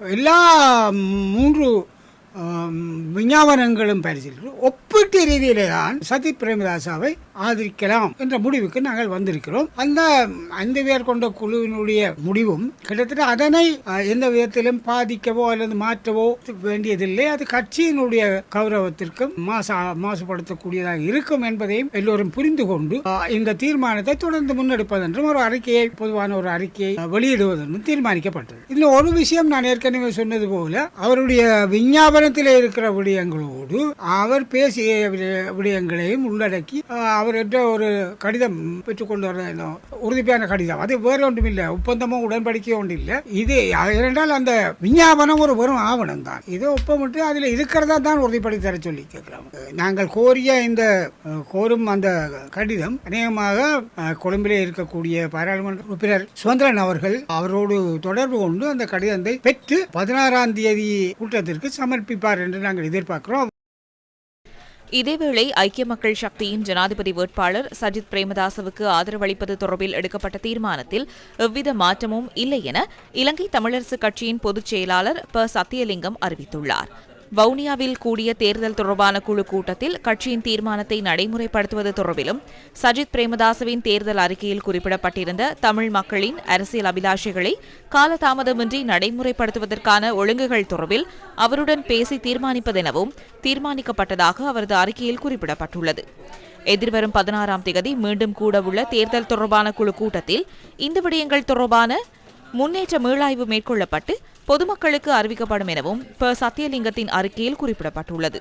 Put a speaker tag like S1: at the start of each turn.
S1: எல்லா மூன்று விஞ்ஞாபனங்களும் பரிசீலித்து ஒப்பீட்டு ரீதியிலே தான் சதீப் பிரேமதாசாவை ஆதரிக்கலாம் என்ற முடிவுக்கு நாங்கள் வந்திருக்கிறோம். அந்த ஐந்து பேர் கொண்ட குழுவினுடைய முடிவும் கிட்டத்தட்ட அதனை எந்த விதத்திலும் பாதிக்கவோ அல்லது மாற்றவோ வேண்டியதில்லை. அது கட்சியினுடைய கௌரவத்திற்கும் மாசு மாசுபடுத்தக்கூடியதாக இருக்கும் என்பதையும் எல்லோரும் புரிந்து கொண்டு இந்த தீர்மானத்தை தொடர்ந்து முன்னெடுப்பதென்றும் ஒரு அறிக்கையை பொதுவான ஒரு அறிக்கையை வெளியிடுவதென்றும் தீர்மானிக்கப்பட்டது. இதுல ஒரு விஷயம் நான் ஏற்கனவே சொன்னது போல அவருடைய விஞ்ஞாபனத்தில் இருக்கிற விடயங்களோடு அவர் பேசிய விட- விடயங்களையும் உள்ளடக்கி அவர்கிட்ட ஒரு கடிதம் பெற்றுக்கொண்டு வர இந்த உறுதியான கடிதம். அது வேற ஒன்றும் இல்லை. ஒப்பந்தமும் உடன்படிக்கையோ ஒன்றும் இல்லை. இது ஏனென்றால் அந்த விஞ்ஞாபனம் ஒரு வெறும் ஆவணம் தான். இதை ஒப்பமிட்டு அதில் இருக்கிறதா தான் உறுதிப்படுத்தி தர சொல்லி கேட்கிறோம். நாங்கள் கோரிய இந்த கோரும் அந்த கடிதம் அநேகமாக கொழும்பிலே இருக்கக்கூடிய பாராளுமன்ற உறுப்பினர் சுதந்திரன் அவர்கள் அவரோடு தொடர்பு கொண்டு அந்த கடிதத்தை பெற்று பதினாறாம் தேதி கூட்டத்திற்கு சமர்ப்பிப்பார் என்று நாங்கள் எதிர்பார்க்கிறோம்.
S2: இதேவேளை ஐக்கிய மக்கள் சக்தியின் ஜனாதிபதி வேட்பாளர் சஜித் பிரேமதாசவுக்கு ஆதரவளிப்பது தொடர்பில் எடுக்கப்பட்ட தீர்மானத்தில் எவ்வித மாற்றமும் இல்லை என இலங்கை தமிழரசுக் கட்சியின் பொதுச் செயலாளர் ப. சத்தியலிங்கம் அறிவித்துள்ளார். வவுனியாவில் கூடிய தேர்தல் தொடர்பான குழு கூட்டத்தில் கட்சியின் தீர்மானத்தை நடைமுறைப்படுத்துவது தொடர்பிலும் சஜித் பிரேமதாசவின் தேர்தல் அறிக்கையில் குறிப்பிடப்பட்டிருந்த தமிழ் மக்களின் அரசியல் அபிலாஷைகளை காலதாமதமின்றி நடைமுறைப்படுத்துவதற்கான ஒழுங்குகள் தொடர்பில் அவருடன் பேசி தீர்மானிப்பதெனவும் தீர்மானிக்கப்பட்டதாக அவரது அறிக்கையில் குறிப்பிடப்பட்டுள்ளது. எதிர்வரும் பதினாறாம் தேதி மீண்டும் கூடவுள்ள தேர்தல் தொடர்பான குழு கூட்டத்தில் இந்த விடயங்கள் தொடர்பான முன்னேற்ற மீளாய்வு மேற்கொள்ளப்பட்டு பொதுமக்களுக்கு அறிவிக்கப்படும் எனவும் ப. சத்தியலிங்கத்தின் அறிக்கையில் குறிப்பிடப்பட்டுள்ளது.